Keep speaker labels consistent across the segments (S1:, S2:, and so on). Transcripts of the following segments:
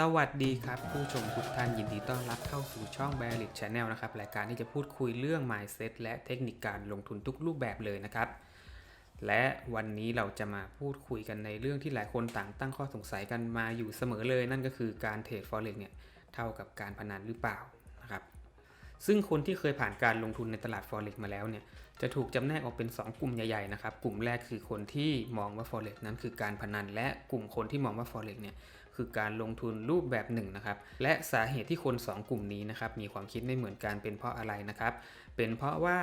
S1: สวัสดีครับ ผู้ชมทุกท่านยินดีต้อนรับเข้าสู่ช่อง b a r r i t Channel นะครับรายการที่จะพูดคุยเรื่อง mindset และเทคนิคการลงทุนทุกรูปแบบเลยนะครับ และวันนี้เราจะมาพูดคุยกันในเรื่องที่หลายคนต่างตั้งข้อสงสัยกันมาอยู่เสมอเลย นั่นก็คือการเทรด forex เนี่ยเท่ากับการพนันหรือเปล่านะครับซึ่งคนที่เคยผ่านการลงทุนในตลาด forex มาแล้วเนี่ยจะถูกจำแนกออกเป็น 2 กลุ่มใหญ่ๆนะครับกลุ่มแรกคือคนที่มองว่า forex นั้นคือการพนันและกลุ่มคนที่มองว่า forex เนี่ย คือการลงทุนรูปแบบหนึ่งนะครับและสาเหตุที่คน 2 กลุ่มนี้นะครับมีความคิดไม่เหมือนกันเป็นเพราะอะไรนะครับ เป็นเพราะว่า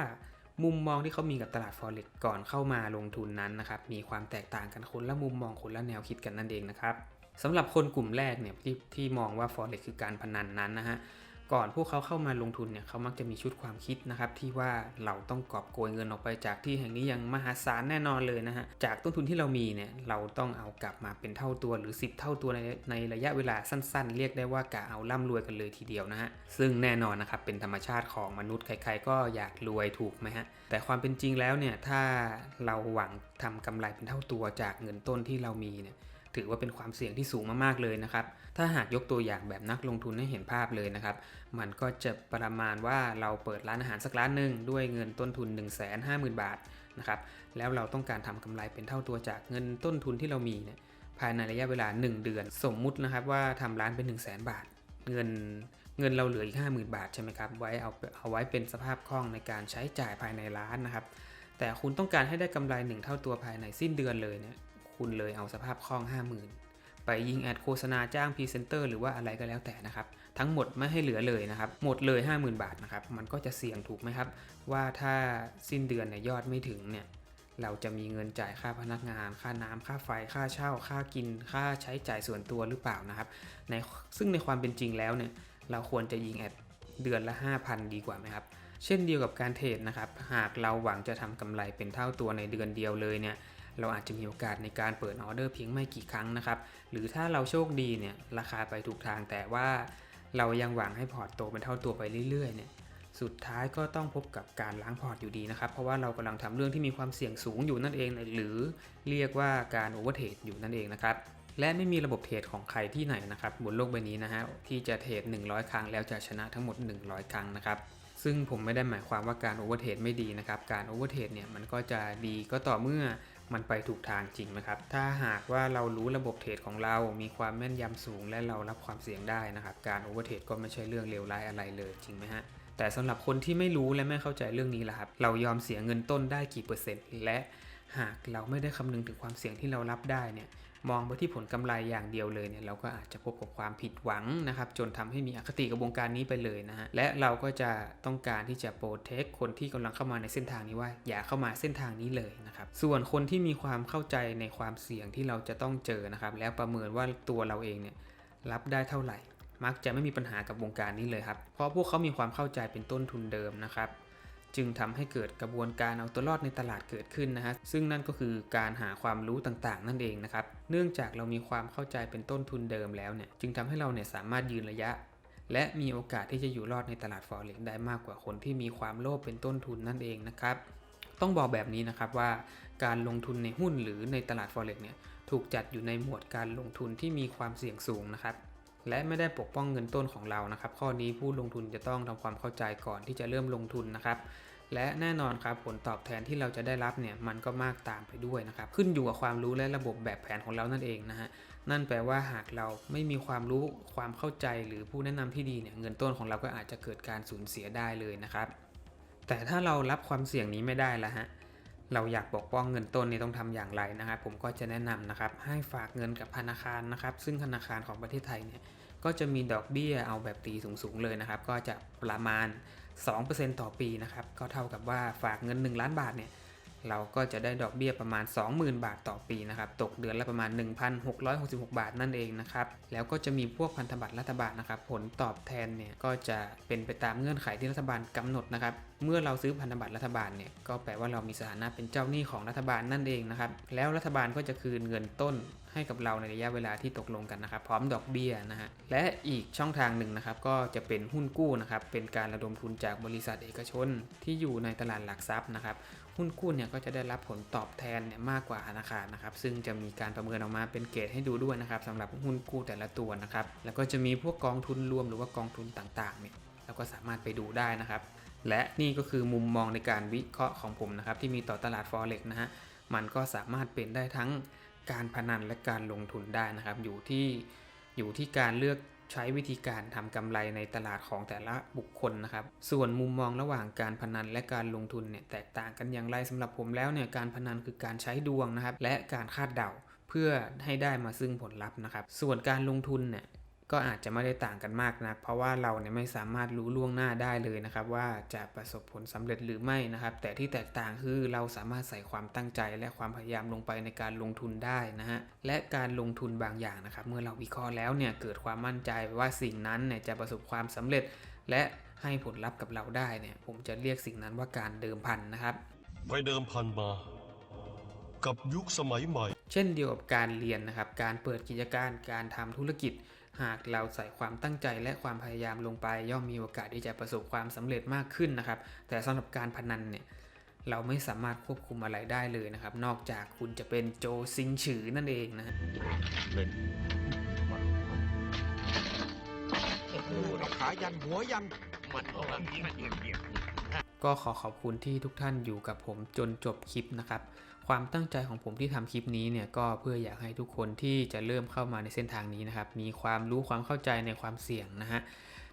S1: มุมมองที่เขามีกับตลาด forex ก่อนเข้ามาลงทุนนั้นนะครับมีความแตกต่างกันคนละมุมมองคนละแนวคิดกันนั่นเองนะครับสำหรับคนกลุ่มแรกเนี่ยที่ที่มองว่า forex คือการพนันนั้นนะฮะ ก่อนพวกเขาเข้ามาลงทุนเนี่ยเขามักจะมีชุดความคิดนะครับที่ว่าเราต้องกอบโกยเงินออกไปจากที่แห่งนี้อย่างมหาศาลแน่นอนเลยนะฮะจากต้นทุนที่เรามีเนี่ยเราต้องเอากลับมาเป็นเท่าตัวหรือ 10 เท่าตัวในในระยะเวลาสั้น ๆ เรียกได้ว่ากะเอาร่ำรวยกันเลยทีเดียวนะฮะซึ่งแน่นอนนะครับเป็นธรรมชาติของมนุษย์ใคร ๆ ก็อยากรวยถูกไหมฮะแต่ความเป็นจริงแล้วเนี่ยถ้าเราหวังทำกำไรเป็นเท่าตัวจากเงินต้นที่เรามีเนี่ย ถือว่าเป็นความเสี่ยงที่สูงมากๆเลยนะครับ ถ้าหากยกตัวอย่างแบบนักลงทุนให้เห็นภาพเลยนะครับ มันก็จะประมาณว่าเราเปิดร้านอาหารสักร้านหนึ่งด้วยเงินต้นทุน 1 5 0 0 0 0 บาทนะครับ แล้วเราต้องการทำกำไรเป็นเท่าตัวจากเงินต้นทุนที่เรามีเนี่ยภายในระยะเวลา 1 เดือน สมมุตินะครับว่าทำร้านเป็น 1 0 0 0 0แบาท เงินเงินเราเหลืออีก 50,000 บาทใช่ไหมครับ ไว้เอาเอาไว้เป็นสภาพคล่องในการใช้จ่ายภายในร้านนะครับ แต่คุณต้องการให้ได้กำไรหนึ่งเท่าตัวภายในสิ้นเดือนเลยเนี่ย คุณเลยเอาสภาพคล่อง 50,000 ไปยิงแอดโฆษณาจ้างพรีเซนเตอร์หรือว่าอะไรก็แล้วแต่นะครับ ทั้งหมดไม่ให้เหลือเลยนะครับ หมดเลย 50,000 บาทนะครับ มันก็จะเสี่ยงถูกไหมครับ ว่าถ้าสิ้นเดือนเนี่ยยอดไม่ถึงเนี่ยเราจะมีเงินจ่ายค่าพนักงาน ค่าน้ำค่าไฟ ค่าเช่า ค่ากิน ค่าใช้จ่ายส่วนตัวหรือเปล่านะครับ ในซึ่งในความเป็นจริงแล้วเนี่ย เราควรจะยิงแอดเดือนละ 5,000 ดีกว่าไหมครับ เช่นเดียวกับการเทรดนะครับ หากเราหวังจะทำกำไรเป็นเท่าตัวในเดือนเดียวเลยเนี่ย เราอาจจะมีโอกาสในการเปิดออเดอร์เพียงไม่กี่ครั้งนะครับ หรือถ้าเราโชคดีเนี่ยราคาไปถูกทางแต่ว่า เรายังหวังให้พอร์ตโตเป็นเท่าตัวไปเรื่อยๆเนี่ยสุดท้ายก็ต้องพบกับการล้างพอร์ตอยู่ดีนะครับ เพราะว่าเรากำลังทำเรื่องที่มีความเสี่ยงสูงอยู่นั่นเอง หรือเรียกว่าการโอเวอร์เทรดอยู่นั่นเองนะครับและไม่มีระบบเทรดของใครที่ไหนนะครับบนโลกใบนี้นะฮะที่จะเทรด 100 ครั้งแล้วจะชนะทั้งหมด 100 ครั้งนะครับซึ่งผมไม่ได้หมายความว่าการโอเวอร์เทรดไม่ดีนะครับการโอเวอร์เทรดเนี่ยมันก็จะดีก็ต่อเมื่อ มันไปถูกทางจริงไหมครับ ถ้าหากว่าเรารู้ระบบเทรดของเรา มีความแม่นยำสูงและเรารับความเสี่ยงได้นะครับ การโอเวอร์เทรดก็ไม่ใช่เรื่องเลวร้ายอะไรเลยจริงไหมฮะ แต่สำหรับคนที่ไม่รู้และไม่เข้าใจเรื่องนี้ล่ะครับ เรายอมเสียเงินต้นได้กี่เปอร์เซ็นต์ และหากเราไม่ได้คำนึงถึงความเสี่ยงที่เรารับได้เนี่ย มองไปที่ผลกำไรอย่างเดียวเลยเนี่ยเราก็อาจจะพบกับความผิดหวังนะครับ จนทำให้มีอคติกับวงการนี้ไปเลยนะฮะและเราก็จะต้องการที่จะโปรเทคคนที่กำลังเข้ามาในเส้นทางนี้ว่า อย่าเข้ามาเส้นทางนี้เลยนะครับส่วนคนที่มีความเข้าใจในความเสี่ยงที่เราจะต้องเจอนะครับ แล้วประเมินว่าตัวเราเองเนี่ยรับได้เท่าไหร่ มักจะไม่มีปัญหากับวงการนี้เลยครับเพราะพวกเขามีความเข้าใจเป็นต้นทุนเดิมนะครับ จึงทำให้เกิดกระบวนการเอาตัวรอดในตลาดเกิดขึ้นนะฮะซึ่งนั่นก็คือการหาความรู้ต่างๆ นั่นเองนะครับเนื่องจากเรามีความเข้าใจเป็นต้นทุนเดิมแล้วเนี่ยจึงทำให้เราเนี่ยสามารถยืนระยะ และมีโอกาสที่จะอยู่รอดในตลาดฟอเร็กได้มากกว่าคนที่มีความโลภเป็นต้นทุนนั่นเองนะครับต้องบอกแบบนี้นะครับว่าการลงทุนในหุ้นหรือในตลาดฟอเร็กเนี่ยถูกจัดอยู่ในหมวดการลงทุนที่มีความเสี่ยงสูงนะครับ และไม่ได้ปกป้องเงินต้นของเรานะครับ ข้อนี้ผู้ลงทุนจะต้องทำความเข้าใจก่อนที่จะเริ่มลงทุนนะครับ และแน่นอนครับผลตอบแทนที่เราจะได้รับเนี่ยมันก็มากตามไปด้วยนะครับ ขึ้นอยู่กับความรู้และระบบแบบแผนของเรานั่นเองนะฮะนั่นแปลว่าหากเราไม่มีความรู้ความเข้าใจหรือผู้แนะนำที่ดีเนี่ยเงินต้นของเราก็อาจจะเกิดการสูญเสียได้เลยนะครับ แต่ถ้าเรารับความเสี่ยงนี้ไม่ได้ละฮะ เราอยากปกป้องเงินต้นนี่ต้องทำอย่างไรนะครับ ผมก็จะแนะนำนะครับ ให้ฝากเงินกับธนาคารนะครับ ซึ่งธนาคารของประเทศไทยเนี่ยก็จะมีดอกเบี้ยเอาแบบตีสูงๆเลยนะครับ ก็จะประมาณ 2%ต่อปีนะครับ ก็เท่ากับว่าฝากเงิน 1 ล้านบาทเนี่ยเราก็จะได้ดอกเบี้ยประมาณ 20,000 บาทต่อปีนะครับ ตกเดือนละประมาณ 1,666 บาทนั่นเองนะครับ แล้วก็จะมีพวกพันธบัตรรัฐบาลนะครับ ผลตอบแทนเนี่ยก็จะเป็นไปตามเงื่อนไขที่รัฐบาลกำหนดนะครับ เมื่อเราซื้อพันธบัตรรัฐบาลเนี่ยก็แปลว่าเรามีสถานะเป็นเจ้าหนี้ของรัฐบาลนั่นเองนะครับแล้วรัฐบาลก็จะคืนเงินต้นให้กับเราในระยะเวลาที่ตกลงกันนะครับพร้อมดอกเบี้ยนะฮะและอีกช่องทางหนึ่งนะครับก็จะเป็นหุ้นกู้นะครับเป็นการระดมทุนจากบริษัทเอกชนที่อยู่ในตลาดหลักทรัพย์นะครับหุ้นกู้เนี่ยก็จะได้รับผลตอบแทนเนี่ยมากกว่าธนาคารนะครับซึ่งจะมีการประเมินออกมาเป็นเกรดให้ดูด้วยนะครับสำหรับหุ้นกู้แต่ละตัวนะครับแล้วก็จะมีพวกกองทุนรวมหรือว่ากองทุนต่างๆเนี่ยเราก็สามารถไปดูได้นะครับ และนี่ก็คือมุมมองในการวิเคราะห์ของผมนะครับ ที่มีต่อตลาด forex นะฮะ มันก็สามารถเป็นได้ทั้งการพนันและการลงทุนได้นะครับ อยู่ที่อยู่ที่การเลือกใช้วิธีการทำกำไรในตลาดของแต่ละบุคคลนะครับ ส่วนมุมมองระหว่างการพนันและการลงทุนเนี่ยแตกต่างกันอย่างไรสำหรับผมแล้วเนี่ยการพนันคือการใช้ดวงนะครับ และการคาดเดาเพื่อให้ได้มาซึ่งผลลัพธ์นะครับ ส่วนการลงทุนเนี่ย ก็อาจจะไม่ได้ต่างกันมากนะัก เพราะว่าเราเนี่ยไม่สามารถรู้ล่วงหน้าได้เลยนะครับ ว่าจะประสบผลสำเร็จหรือไม่นะครับ แต่ที่แตกต่างคือเราสามารถใส่ความตั้งใจและความพยายามลงไปในการลงทุนได้นะฮะและการลงทุนบางอย่างนะครับ เมื่อเราวิเคราะห์แล้วเนี่ยเกิดความมั่นใจว่าสิ่งนั้นเนี่ยจะประสบความสำเร็จ และให้ผลลัพธ์กับเราได้เนี่ยผมจะเรียกสิ่งนั้นว่าการเดิมพันนะครับ
S2: ไปเดิมพันมากับยุคสมัยใหม่
S1: เช่นเดียวกับการเรียนนะครับ การเปิดกิจการ การทำธุรกิจ หากเราใส่ความตั้งใจและความพยายามลงไป ย่อมมีโอกาสที่จะประสบความสำเร็จมากขึ้นนะครับ แต่สำหรับการพนันเนี่ยเราไม่สามารถควบคุมอะไรได้เลยนะครับ นอกจากคุณจะเป็นโจซิงฉือนั่นเองนะฮะ
S3: เล่นโอ้โห
S4: เอาขายันหัวยัน
S3: มันออกมาเยี่ยมเยี่ยมเยี่ยม
S1: ก็ขอขอบคุณที่ทุกท่านอยู่กับผมจนจบคลิปนะครับ ความตั้งใจของผมที่ทำคลิปนี้เนี่ยก็เพื่ออยากให้ทุกคนที่จะเริ่มเข้ามาในเส้นทางนี้นะครับ มีความรู้ความเข้าใจในความเสี่ยงนะฮะ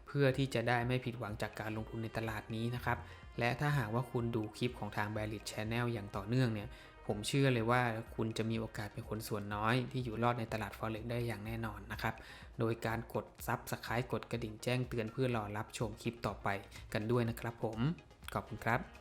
S1: เพื่อที่จะได้ไม่ผิดหวังจากการลงทุนในตลาดนี้นะครับ และถ้าหากว่าคุณดูคลิปของทาง b a l i t Channel อย่างต่อเนื่องเนี่ย ผมเชื่อเลยว่าคุณจะมีโอกาสเป็นคนส่วนน้อย ที่อยู่รอดในตลาด Forex ได้อย่างแน่นอนนะครับ โดยการกดซับสไครต์กดกระดิ่งแจ้งเตือนเพื่อรอรับชมคลิปต่อไปกันด้วยนะครับผม ขอบคุณครับ